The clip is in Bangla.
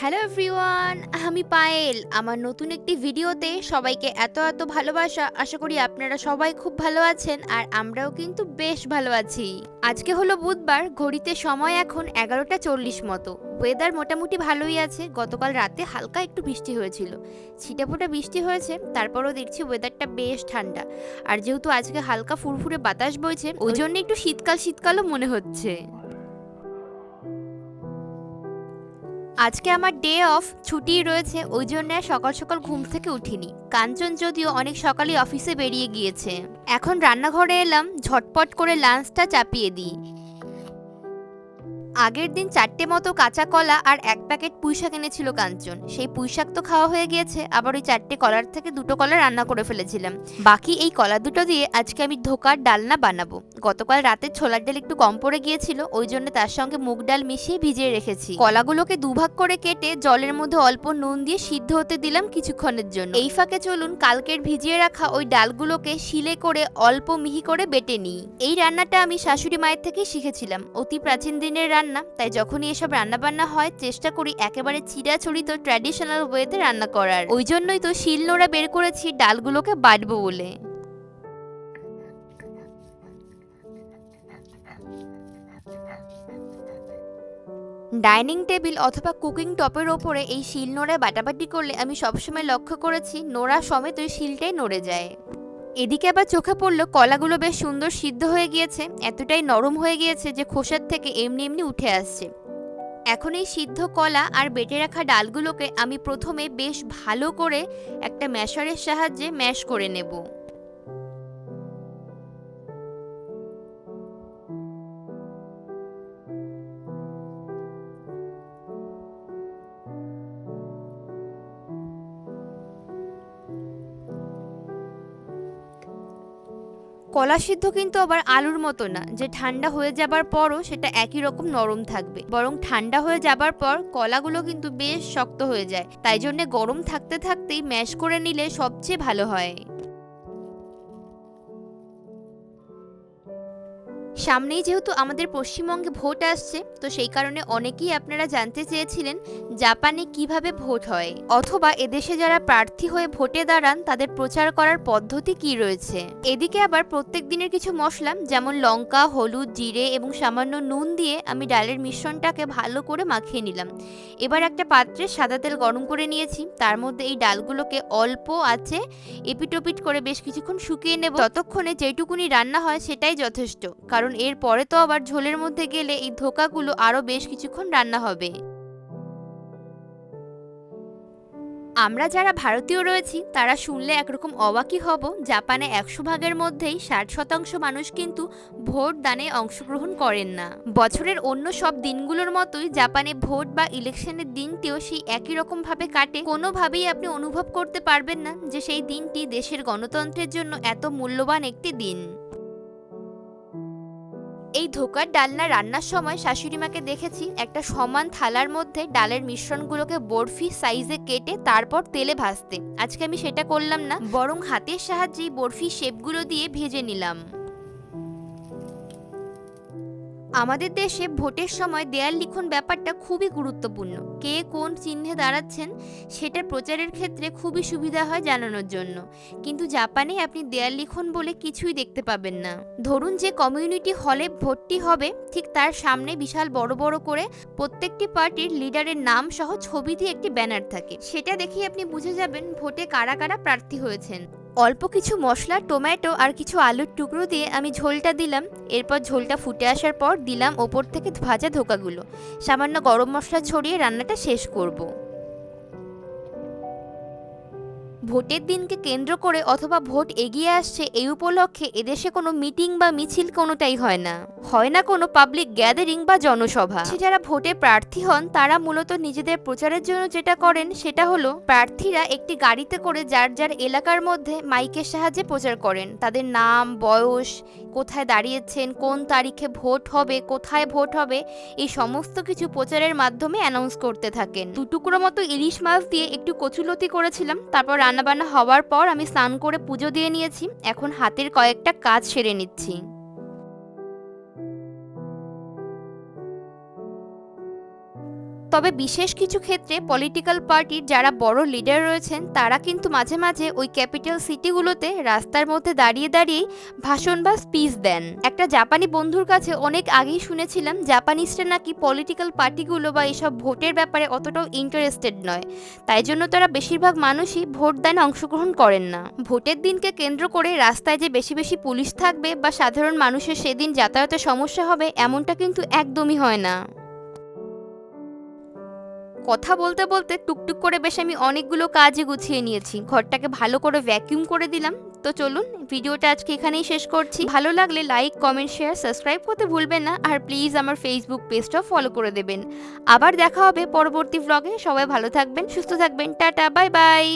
হ্যালো এভরিওয়ান আমি পায়েল। আমার নতুন একটি ভিডিওতে সবাইকে এত এত ভালোবাসা। আশা করি আপনারা সবাই খুব ভালো আছেন আর আমরাও কিন্তু বেশ ভালো আছি। আজকে হলো বুধবার। ঘড়িতে সময় এখন এগারোটা চল্লিশ মতো। ওয়েদার মোটামুটি ভালোই আছে। গতকাল রাতে হালকা একটু বৃষ্টি হয়েছিল। ছিটাফোটা বৃষ্টি হয়েছে। তারপরও দেখছি ওয়েদারটা বেশ ঠান্ডা। আর যেহেতু আজকে হালকা ফুরফুরে বাতাস বইছে, ওই জন্য একটু শীতকাল শীতকালও মনে হচ্ছে। আজকে আমার ডে অফ ছুটি রয়েছে, ওই জন্য সকাল সকাল ঘুম থেকে উঠিনি। কাঞ্চন যদিও অনেক সকালে অফিসে বেরিয়ে গিয়েছে। এখন রান্নাঘরে এলাম, ঝটপট করে লাঞ্চটা চাপিয়ে দিই। আগের দিন চারটে মতো কাঁচা কলা আর এক প্যাকেট পুঁইশাক এনেছিল কাঞ্চন। সেই পুঁইশাক তো খাওয়া হয়ে গিয়েছে, আবার ওই চারটে কলার থেকে দুটো কলা রান্না করে ফেলেছিলাম। বাকি এই কলা দুটো দিয়ে আজকে আমি ধোকার ডালনা বানাবো। গতকাল রাতে ছোলার ডাল একটু কম পড়ে গিয়েছিল, ওই জন্য তার সঙ্গে মুগ ডাল মিশিয়ে ভিজিয়ে রেখেছি। কলাগুলোকে দুভাগ করে কেটে জলের মধ্যে অল্প নুন দিয়ে সিদ্ধ হতে দিলাম কিছুক্ষণের জন্য। এই ফাঁকে চলুন কালকের ভিজিয়ে রাখা ওই ডালগুলোকে শিলে করে অল্প মিহি করে বেটে নিই। এই রান্নাটা আমি শাশুড়ি মায়ের থেকেই শিখেছিলাম। অতি প্রাচীন দিনের রান্না তাই যখনই এসব রান্না বান্না হয়, চেষ্টা করি একেবারে চিরাচরিত ট্র্যাডিশনাল ওয়েতে রান্না করার। ওই জন্যই তো শিল নোড়া বের করেছি, ডালগুলোকে বাটবো বলে। ডাইনিং টেবিল অথবা কুকিং টপের ওপরে এই শিল নোড়ায় বাটাবাটি করলে আমি সবসময় লক্ষ্য করেছি, নোড়া সমেত ওই শিলটাই নড়ে যায়। এদিকে আবার চোখে পড়ল কলাগুলো বেশ সুন্দর সিদ্ধ হয়ে গিয়েছে, এতটাই নরম হয়ে গিয়েছে যে খোসার থেকে এমনি এমনি উঠে আসছে। এখন এই সিদ্ধ কলা আর বেটে রাখা ডালগুলোকে আমি প্রথমে বেশ ভালো করে একটা ম্যাশারের সাহায্যে ম্যাশ করে নেব। কলা সিদ্ধ কিন্তু আবার আলুর মতো না। যে ঠান্ডা হয়ে যাবার পরও সেটা একই রকম নরম থাকবে। বরং ঠান্ডা হয়ে যাবার পর কলাগুলো কিন্তু বেশ শক্ত হয়ে যায়। তাই জন্য গরম থাকতে থাকতেই ম্যাশ করে নিলে সবচেয়ে ভালো হয়। সামনেই যেহেতু আমাদের পশ্চিমবঙ্গে ভোট আসছে, তো সেই কারণে অনেকেই আপনারা জানতে চেয়েছিলেন জাপানে কীভাবে ভোট হয়, অথবা এদেশে যারা প্রার্থী হয়ে ভোটে দাঁড়ান, তাদের প্রচার করার পদ্ধতি কি রয়েছে? এদিকে আবার প্রত্যেক দিনের কিছু মশলা, যেমন লঙ্কা, হলুদ, জিরে এবং সামান্য নুন দিয়ে আমি ডালের মিশ্রণটাকে ভালো করে মাখিয়ে নিলাম। এবার একটা পাত্রে সাদা তেল গরম করে নিয়েছি, তার মধ্যে এই ডালগুলোকে অল্প আছে, এপিটোপিট করে বেশ কিছুক্ষণ শুকিয়ে নেব। ততক্ষণে যেটুকুনি রান্না হয় সেটাই যথেষ্ট, কারণ এর পরে তো আবার ঝোলের মধ্যে গেলে এই ধোকাগুলো আরও বেশ কিছুক্ষণ রান্না হবে। আমরা যারা ভারতীয় রয়েছি, তারা শুনলে একরকম অবাকই হব। জাপানে একশো ভাগের মধ্যেই ষাট শতাংশ মানুষ কিন্তু ভোট দানে অংশগ্রহণ করেন না। বছরের অন্য সব দিনগুলোর মতোই জাপানে ভোট বা ইলেকশনের দিনটিও সেই একই রকম ভাবে কাটে। কোনোভাবেই আপনি অনুভব করতে পারবেন না যে সেই দিনটি দেশের গণতন্ত্রের জন্য এত মূল্যবান একটি দিন। এই ধোকার ডালনা রান্নার সময় শাশুড়ি মাকে দেখেছি একটা সমান থালার মধ্যে ডালের মিশ্রণগুলোকে বরফি সাইজে কেটে তারপর তেলে ভাজতে। আজকে আমি সেটা করলাম না, বরং হাতের সাহায্যেই বরফি শেপগুলো দিয়ে ভেজে নিলাম। আমাদের দেশে ভোটের সময় দেয়াল লিখন ব্যাপারটা খুবই গুরুত্বপূর্ণ। কে কোন চিহ্নে দাঁড়াচ্ছেন সেটা প্রচারের ক্ষেত্রে খুবই সুবিধা হয় জানানোর জন্য। কিন্তু জাপানে আপনি দেয়াল লিখন বলে কিছুই দেখতে পাবেন না। ধরুন যে কমিউনিটি হলে ভোটটি হবে, ঠিক তার সামনে বিশাল বড় বড় করে প্রত্যেকটি পার্টির লিডারের নাম সহ ছবি দিয়ে একটি ব্যানার থাকে। সেটা দেখেই আপনি বুঝে যাবেন ভোটে কারা কারা প্রার্থী হয়েছেন। অল্প কিছু মশলা, টমেটো আর কিছু আলুর টুকরো দিয়ে আমি ঝোলটা দিলাম। এরপর ঝোলটা ফুটে আসার পর দিলাম ওপর থেকে ভাজা ধোকাগুলো। সামান্য গরম মশলা ছড়িয়ে রান্নাটা শেষ করব। ভোটের দিনকে কেন্দ্র করে অথবা ভোট এগিয়ে আসছে এই উপলক্ষে এদেশে কোনো মিটিং বা মিছিল কোনোটাই হয় না। হয় না কোনো পাবলিক গ্যাদারিং বা জনসভা। যারা ভোটে প্রার্থী হন, তারা মূলত নিজেদের প্রচারের জন্য যেটা করেন সেটা হলো প্রার্থীরা একটি গাড়িতে করে যার যার এলাকার মধ্যে মাইকের সাহায্যে প্রচার করেন। তাদের নাম, বয়স কোথায় দাঁড়িয়েছেন, কোন তারিখে ভোট হবে, কোথায় ভোট হবে, এই সমস্ত কিছু প্রচারের মাধ্যমে অ্যানাউন্স করতে থাকেন। দুটুকরো মতো ইলিশ মাছ দিয়ে একটু কচুলতি করেছিলাম, তারপর রান্নাবান্না হওয়ার পর আমি স্নান করে পুজো দিয়ে নিয়েছি, এখন হাতের কয়েকটা কাজ সেরে নিচ্ছি। তবে বিশেষ কিছু ক্ষেত্রে পলিটিক্যাল পার্টির যারা বড় লিডার রয়েছেন, তারা কিন্তু মাঝে মাঝে ওই ক্যাপিটাল সিটিগুলোতে রাস্তার মধ্যে দাঁড়িয়ে দাঁড়িয়েই ভাষণ বা স্পিচ দেন। একটা জাপানি বন্ধুর কাছে অনেক আগেই শুনেছিলাম, জাপানিজরা নাকি পলিটিক্যাল পার্টিগুলো বা এসব ভোটের ব্যাপারে অতটাও ইন্টারেস্টেড নয়। তাই জন্য তারা বেশিরভাগ মানুষই ভোট দানে অংশগ্রহণ করেন না। ভোটের দিনকে কেন্দ্র করে রাস্তায় যে বেশি বেশি পুলিশ থাকবে বা সাধারণ মানুষের সেদিন যাতায়াতে সমস্যা হবে, এমনটা কিন্তু একদমই হয় না। কথা বলতে বলতে টুকটুক করে বেশ আমি অনেকগুলো কাজই গুছিয়ে নিয়েছি। ঘরটাকে ভালো করে ভ্যাকিউম করে দিলাম। তো চলুন, ভিডিওটা আজকে এখানেই শেষ করছি। ভালো লাগলে লাইক কমেন্ট শেয়ার সাবস্ক্রাইব করতে ভুলবেন না। আর প্লিজ আমার ফেসবুক পেজটাও ফলো করে দেবেন। আবার দেখা হবে পরবর্তী ব্লগে সবাই ভালো থাকবেন, সুস্থ থাকবেন। Tata bye bye